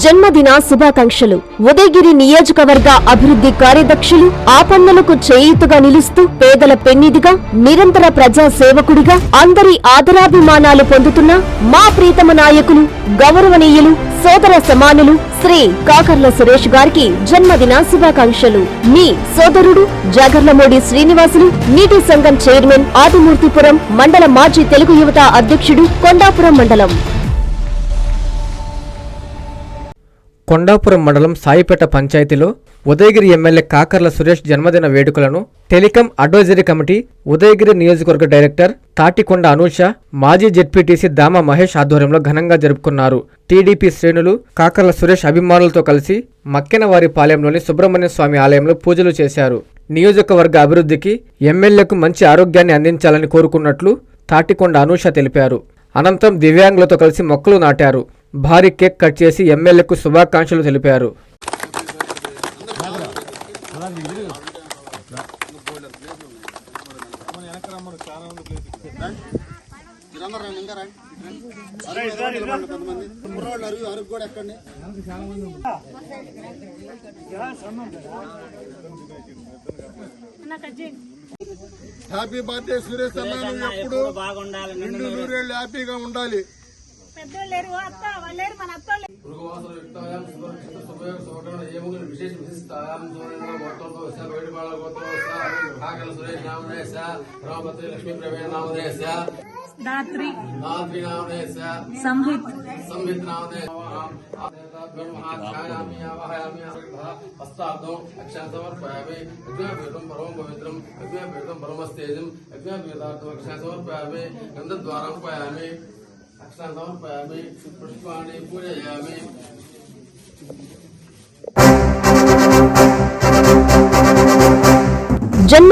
జన్మదిన శుభాకాంక్షలు. ఉదయగిరి నియోజకవర్గ అభివృద్ధి కార్యదక్షులు ఆపన్నలకు చేయూతగా నిలుస్తూ పేదల పెన్నిదిగా నిరంతర ప్రజా సేవకుడిగా అందరి ఆదరాభిమానాలు పొందుతున్న మా ప్రీతమ నాయకులు గౌరవనీయులు సోదర సమానులు శ్రీ కాకర్ల సురేష్ గారికి జన్మదిన శుభాకాంక్షలు. మీ సోదరుడు జాగర్లమూడి శ్రీనివాసులు నీటి సంఘం చైర్మన్ ఆదిమూర్తిపురం మండల మాజీ తెలుగు యువత అధ్యక్షుడు కొండాపురం మండలం. కొండాపురం మండలం సాయిపేట పంచాయతీలో ఉదయగిరి ఎమ్మెల్యే కాకర్ల సురేష్ జన్మదిన వేడుకలను టెలికాం అడ్వైజరీ కమిటీ ఉదయగిరి నియోజకవర్గ డైరెక్టర్ తాటికొండ అనూష మాజీ జెడ్పీటీసీ దామ మహేష్ ఆధ్వర్యంలో ఘనంగా జరుపుకున్నారు. టీడీపీ శ్రేణులు కాకర్ల సురేష్ అభిమానులతో కలిసి మక్కెనవారి పాలెంలోని సుబ్రహ్మణ్య స్వామి ఆలయంలో పూజలు చేశారు. నియోజకవర్గ అభివృద్ధికి ఎమ్మెల్యేకు మంచి ఆరోగ్యాన్ని అందించాలని కోరుకున్నట్లు తాటికొండ అనూష తెలిపారు. అనంతరం దివ్యాంగులతో కలిసి మొక్కలు నాటారు. భారీ కేక్ కట్ చేసి ఎమ్మెల్యేకు శుభాకాంక్షలు తెలిపారు. హ్యాపీ బర్త్డే సురేష్ అన్న ఎప్పుడు బాగుండాలి నిండు నూరేళ్ళు హ్యాపీగా ఉండాలి. పెద్దోళ్ళు లేరు అత్త వాళ్ళు లేరు మన అత్తోళ్ళు దాత్రి సంహిత్ సమర్పయామి యజ్ఞాపీఠం పరమం పవిత్రం యజ్ఞాపీఠం పరమస్తేజం యజ్ఞాపీఠార్థం సమర్పయామి గంధద్వారం పయామి అక్షరం సమర్పయామి పుష్పాన్ని పూజయామి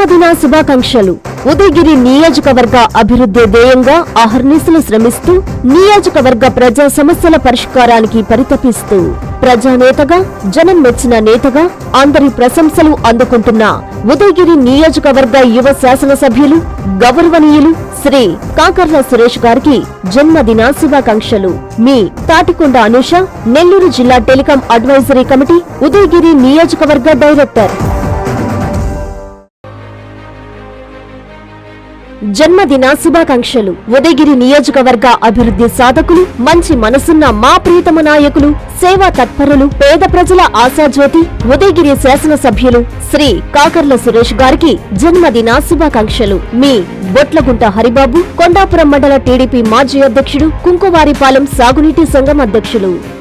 జన్మదిన శుభాకాంక్షలు. ఉదయగిరి నియోజకవర్గ అభివృద్ధి ధ్యేయంగా అహర్నిశలు శ్రమిస్తూ నియోజకవర్గ ప్రజా సమస్యల పరిష్కారానికి పరితపిస్తూ ప్రజానేతగా జనం మెచ్చిన నేతగా అందరి ప్రశంసలు అందుకుంటున్న ఉదయగిరి నియోజకవర్గ యువ శాసనసభ్యులు గౌరవనీయులు శ్రీ కాకర్ల సురేష్ గారికి జన్మదిన శుభాకాంక్షలు. మీ తాటికొండ అనుష నెల్లూరు జిల్లా టెలికాం అడ్వైజరీ కమిటీ ఉదయగిరి నియోజకవర్గ డైరెక్టర్. జన్మదిన శుభాకాంక్షలు. ఉదయగిరి నియోజకవర్గ అభివృద్ధి సాధకులు మంచి మనసున్న మా ప్రియతమ నాయకులు సేవా తత్పరులు పేద ప్రజల ఆశాజ్యోతి ఉదయగిరి శాసనసభ్యులు శ్రీ కాకర్ల సురేష్ గారికి జన్మదిన శుభాకాంక్షలు. మీ బొట్లగుంట హరిబాబు కొండాపురం మండల టీడీపీ మాజీ అధ్యక్షుడు కుంకువారిపాలెం సాగునీటి సంఘం అధ్యక్షులు.